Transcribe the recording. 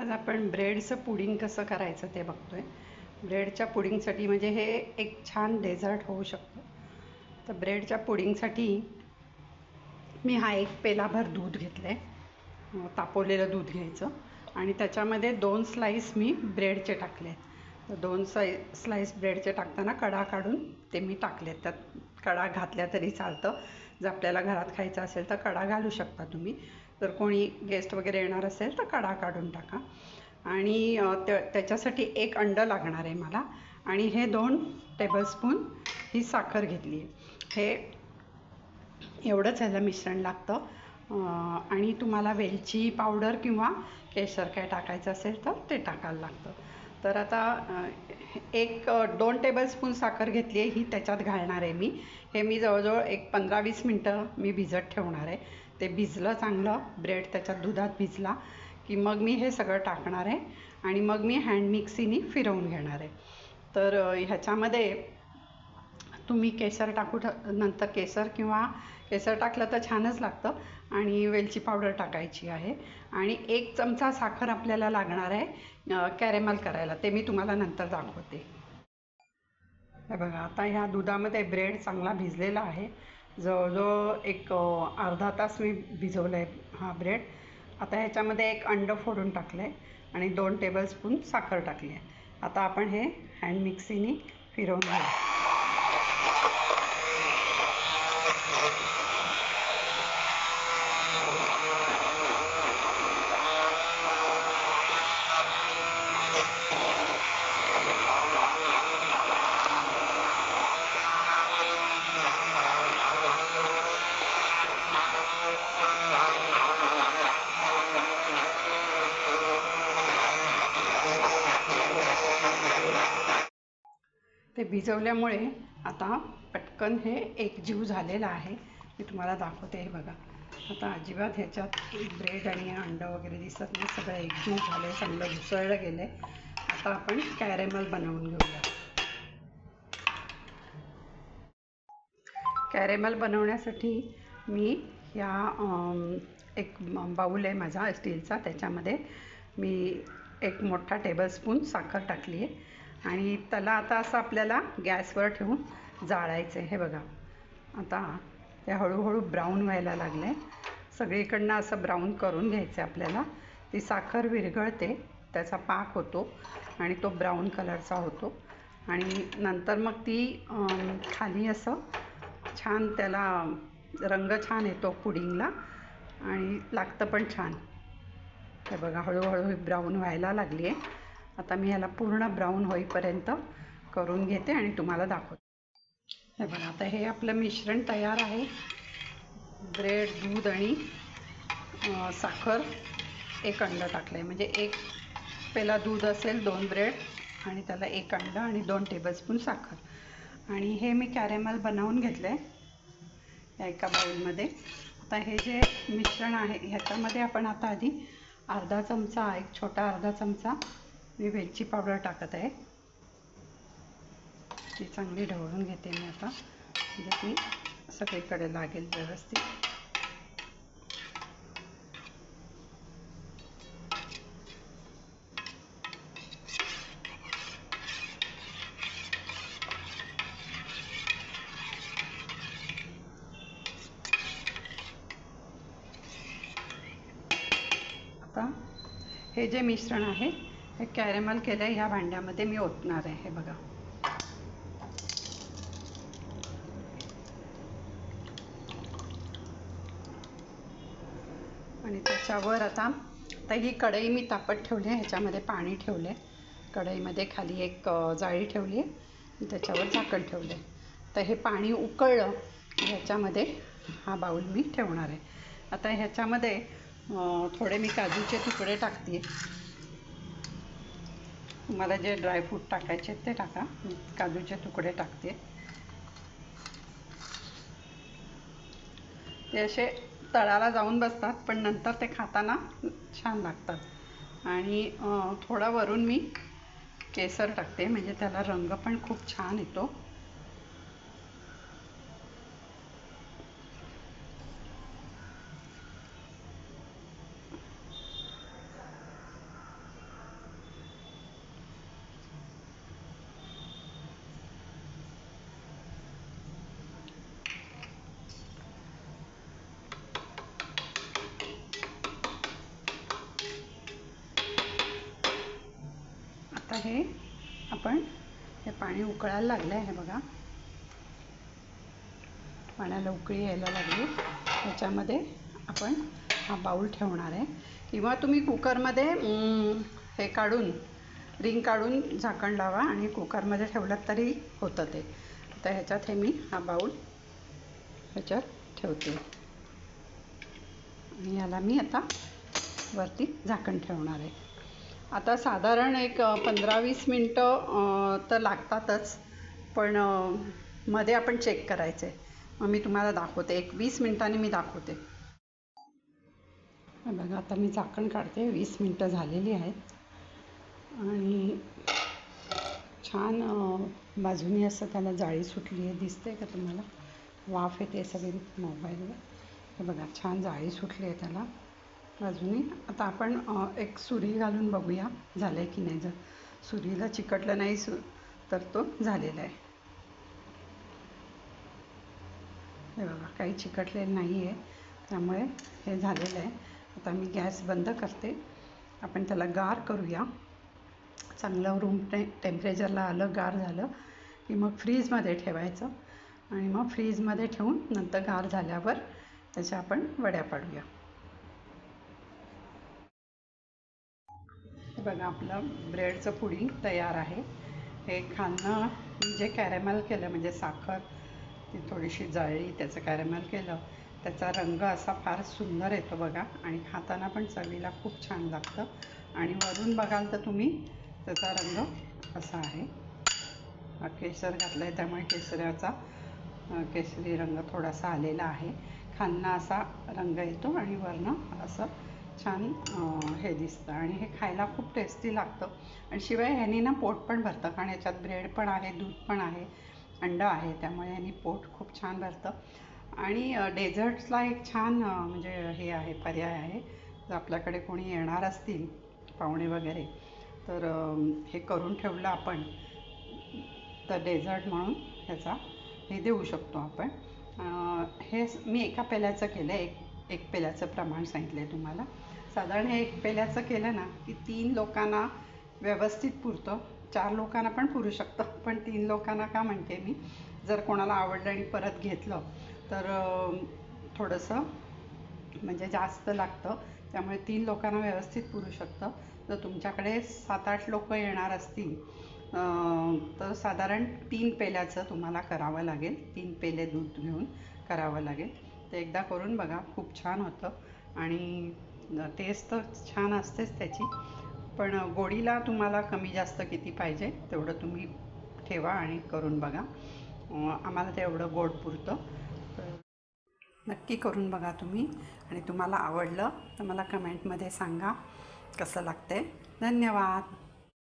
आज आपण ब्रेडचं पुडिंग कसं करायचं ते बघतोय. ब्रेडच्या पुडिंगसाठी म्हणजे हे एक छान डेझर्ट होऊ शकतं. तर ब्रेडच्या पुडिंगसाठी मी हा एक पेलाभर दूध घेतलं आहे तापवलेलं दूध घ्यायचं. आणि त्याच्यामध्ये दोन स्लाईस मी ब्रेडचे टाकले तर दोन साई स्लाईस ब्रेडचे टाकताना कडा काढून ते मी टाकले त्यात कडा घातल्या तरी चालतं. जर आपल्याला घरात खायचं असेल तर कडा घालू शकता तुम्ही. जर कोणी गेस्ट वगैरे येणार असेल तर कडा काढून टाका. आणि त्याच्यासाठी एक अंडं लागणार आहे मला. आणि हे दोन टेबलस्पून ही साखर घेतली आहे. हे एवढंच ह्याला मिश्रण लागतं. आणि तुम्हाला वेलची पावडर किंवा केशर काय टाकायचं असेल तर ते टाकायला लागतं. तर आता एक दोन टेबलस्पून साखर घेतली आहे. ही त्याच्यात घालणार आहे मी. हे मी जवळजवळ एक पंधरा वीस मिनटं मी भिजत ठेवणार आहे. ते भिजलं चांगलं ब्रेड त्याच्यात दुधात भिजला की मग मी हे सगळं टाकणार आहे आणि मग मी हँड मिक्सीनी फिरवून घेणार आहे. तर ह्याच्यामध्ये तुम्ही केसर टाकू नंतर केसर किंवा केसर टाकलं तर छानच लागतं आणि वेलची पावडर टाकायची आहे. आणि एक चमचा साखर आपल्याला लागणार आहे कॅरेमल करायला. ते मी तुम्हाला नंतर दाखवते. हे बघा आता ह्या दुधामध्ये ब्रेड चांगला भिजलेला आहे. जवळजवळ एक अर्धा तास मी भिजवलं आहे हा ब्रेड. आता ह्याच्यामध्ये एक अंडं फोडून टाकलं आहे आणि दोन टेबलस्पून साखर टाकली आहे आता आपण हे हँड मिक्सीनी फिरवून घेऊ. भिजवल्यामुळे आता पटकन हे एकजीव झालेलं आहे. मी तुम्हाला दाखवते हे बघा. आता अजिबात ह्याच्यात ब्रेड आणि अंडं वगैरे दिसत नाही. सगळं एकजीव झालं आहे चांगलं घुसळलं गेलं आहे आता आपण कॅरेमल बनवून घेऊया. कॅरेमल बनवण्यासाठी मी ह्या एक बाऊल आहे माझा स्टीलचा. त्याच्यामध्ये मी एक मोठा टेबलस्पून साखर टाकली आहे आणि त्याला आता असं आपल्याला गॅसवर ठेवून जाळायचं आहे हे बघा. आता ते हळूहळू ब्राऊन व्हायला लागलं आहे सगळीकडनं असं ब्राऊन करून घ्यायचं आहे आपल्याला. ती साखर विरघळते त्याचा पाक होतो आणि तो ब्राऊन कलरचा होतो. आणि नंतर मग ती खाली असं छान त्याला रंग छान येतो पुडिंगला आणि लागतं पण छान. हे बघा हळूहळू ब्राऊन व्हायला लागली आहे आता मी ह्याला पूर्ण ब्राऊन होईपर्यंत करून घेते आणि तुम्हाला दाखवते. हे बघा आता हे आपलं मिश्रण तयार आहे. ब्रेड दूध आणि साखर एक अंडं टाकलं आहे म्हणजे एक पेला दूध असेल दोन ब्रेड आणि त्याला एक अंडं आणि दोन टेबलस्पून साखर. आणि हे मी कॅरेमल बनवून घेतलं आहे या एका बाउलमध्ये आता हे जे मिश्रण आहे ह्याच्यामध्ये आपण आता आधी अर्धा चमचा एक छोटा अर्धा चमचा मी वेलची पावडर टाकत आहे. ती चांगली ढवळून घेते मी आता. म्हणजे ती सगळीकडे लागेल व्यवस्थित. आता हे जे मिश्रण आहे हे कॅरेमल केलं ह्या भांड्यामध्ये मी ओतणार आहे हे बघा. आणि त्याच्यावर आता आता ही कढई मी तापत ठेवली आहे ह्याच्यामध्ये पाणी ठेवलं आहे कढईमध्ये खाली एक जाळी ठेवली आहे त्याच्यावर झाकण ठेवलं आहे तर हे पाणी उकळलं ह्याच्यामध्ये हा बाऊल मी ठेवणार आहे. आता ह्याच्यामध्ये थोडे मी काजूचे तुकडे टाकते तुम्हाला जे ड्रायफ्रूट टाकायचे ते टाका. काजूचे तुकडे टाकते. ते असे तळाला जाऊन बसतात पण नंतर ते खाताना छान लागतात. आणि थोडा वरून मी केसर टाकते म्हणजे त्याला रंग पण खूप छान येतो. हे आपण हे पाणी उकळायला लागलं आहे बघा. पाण्याला उकळी यायला लागली. त्याच्यामध्ये आपण हा बाऊल ठेवणार आहे. किंवा तुम्ही कुकरमध्ये हे काढून रिंग काढून झाकण लावा आणि कुकरमध्ये ठेवलं तरी होतं ते. तर ह्याच्यात हे मी हा बाऊल ह्याच्यात ठेवते. आणि याला मी आता वरती झाकण ठेवणार आहे. आता साधारण एक पंधरा वीस मिनटं तर लागतातच. पण मध्ये आपण चेक करायचं. आहे मग मी तुम्हाला दाखवते. एक वीस मिनटांनी मी दाखवते. बघा आता मी झाकण काढते. वीस मिनटं झालेली आहेत. आणि छान बाजूनी असं त्याला जाळी सुटली आहे. दिसते का तुम्हाला? वाफ येते सगळी मोबाईलवर. हे बघा छान जाळी सुटली आहे त्याला. बाजूनी आता आपण एक सुरी घालून बघूया झालं आहे की नाही जर सुरीला चिकटलं नाही सु तर तो झालेला आहे. हे बघा काही चिकटलेलं नाही आहे त्यामुळे हे झालेलं आहे. आता मी गॅस बंद करते. आपण त्याला गार करूया. चांगलं रूम टे टेम्परेचरला आलं गार झालं की मग फ्रीजमध्ये ठेवायचं. आणि मग फ्रीजमध्ये ठेवून नंतर गार झाल्यावर त्याच्या आपण वड्या पाडूया. हे बघा आपलं ब्रेडचं पुडिंग तयार आहे. हे खाणं मी जे कॅरेमल केलं म्हणजे साखर ती थोडीशी जळली त्याचं कॅरेमल केलं त्याचा रंग असा फार सुंदर येतो बघा आणि खाताना पण चवीला खूप छान लागतं. आणि वरून बघाल तर तुम्ही त्याचा रंग असा आहे. हा केसर घातला आहे त्यामुळे केसऱ्याचा केसरी रंग थोडासा आलेला आहे. खालना असा रंग येतो आणि वरनं असं छान हे दिसतं आणि हे खायला खूप टेस्टी लागतं. आणि शिवाय ह्यानी ना पोट पण भरतं कारण याच्यात ब्रेड पण आहे दूध पण आहे अंडं आहे त्यामुळे ह्यानी पोट खूप छान भरतं. आणि डेझर्ट्सला एक छान म्हणजे हे आहे पर्याय आहे. जर आपल्याकडे कोणी येणार असतील पाहुणे वगैरे तर हे करून ठेवलं आपण. तर डेझर्ट म्हणून ह्याचा हे देऊ शकतो आपण. हे मी एका पेल्याचं केलं आहे एक एक पेल्याचं प्रमाण सांगितलं आहे तुम्हाला. साधारण हे एक पेल्याचं केलं ना की तीन लोकांना व्यवस्थित पुरतं. चार लोकांना पण पुरू शकतं पण तीन लोकांना का म्हणते मी जर कोणाला आवडलं आणि परत घेतलं तर थोडंसं म्हणजे जास्त लागतं. त्यामुळे तीन लोकांना व्यवस्थित पुरू शकतं. जर तुमच्याकडे सात आठ लोक येणार असतील तर साधारण तीन पेल्याचं तुम्हाला करावं लागेल. तीन पेले दूध घेऊन करावं लागेल. ते एकदा करून बघा खूप छान होतं. आणि टेस्ट तर छान असतेच त्याची. पण गोडीला तुम्हाला कमी जास्त किती पाहिजे तेवढं तुम्ही ठेवा आणि करून बघा. आम्हाला ते एवढं गोड पुरतं. तर नक्की करून बघा तुम्ही. आणि तुम्हाला आवडलं तर मला कमेंटमध्ये सांगा कसं लागते धन्यवाद.